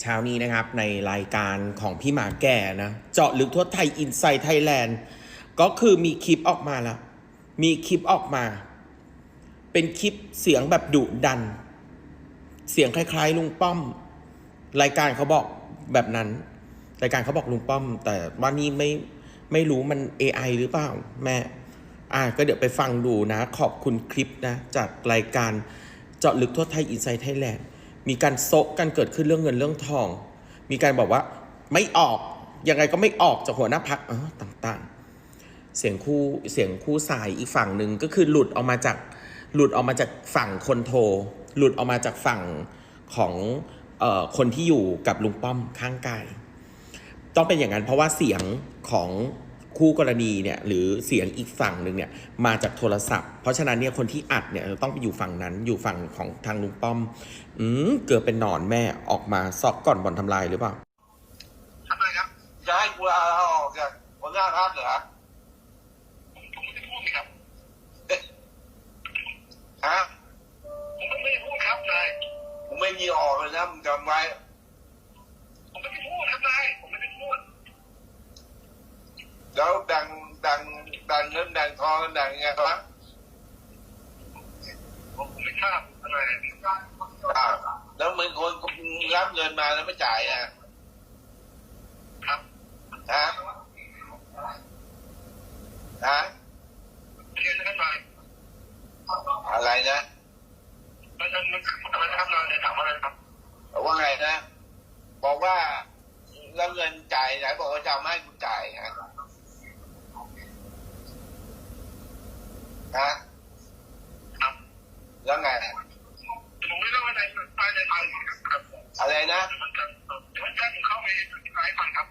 เช้านี้นะครับในรายการของพี่หมาแก่นะ เจาะลึกทั่วไทยอินไซต์ไทยแลนด์ก็คือมีคลิปออกมาแล้ว มีคลิปออกมา เป็นคลิปเสียงแบบดุดัน เสียงคล้าย ๆ ลุงป้อม รายการเขาบอกแบบนั้น รายการเขาบอกลุงป้อม แต่ว่านี่ไม่ไม่รู้มัน AI หรือเปล่าแม่ อ่าก็เดี๋ยวไปฟังดูนะ ขอบคุณคลิปนะ จากรายการเจาะลึกทั่วไทยอินไซต์ไทยแลนด์ มีการโซะกันเกิดขึ้นเรื่องเงินเรื่องทอง มีการบอกว่าไม่ออกยังไงก็ไม่ออกจากหัวหน้าพักเออต่างๆ เสียงคู่เสียงคู่สายอีกฝั่งหนึ่งก็คือหลุดออกมาจากหลุดออกมาจากฝั่งคนโทร หลุดออกมาจากฝั่งของออคนที่อยู่กับลุงป้อมข้างกาย ต้องเป็นอย่างนั้นเพราะว่าเสียงของ คู่กรณีเนี่ยหรือเสียงอีกฝั่งหนึ่งเนี่ยมาจากโทรศัพท์ เพราะฉะนั้นเนี่ยคนที่อัดเนี่ยต้องไปอยู่ฝั่งนั้นอยู่ฝั่งของทางลุงป้อม อืมเกือบเป็นหนอนแม่ออกมาซอกก่อนบ่อนทำลายหรือเปล่าทำไมครับจะให้กูลาออกจากหัวหน้าพักเหรอผมผมไม่ได้พูดนี่ครับฮะผมไม่ได้พูดครับนายกูไม่มีออกเลยนะมึงจำไว้ ผมไม่ได้พูดครับนายผมไม่ได้พูด แล้วดังดังดังเงิ นดังทองดังยังไงวะผมผมไม่ทราบอะไรอ้าวแล้วมึงคนรับเงินมาแล้วไม่จ่ายอะครับฮะฮะเรียนนะครับนายอะไรนะมันมันมันอะไรนะครับนายถามอะไรครับว่าไงนะ บอกว่าแล้วเงินจ่ายไหนบอกว่าจะเอามาให้กูจ่ายฮะฮะ ครับ แล้วไง ผมไม่รู้ว่าในภายในไทยครับอะไรนะมันจะมันจะเข้าไปที่ไหนฟังครับ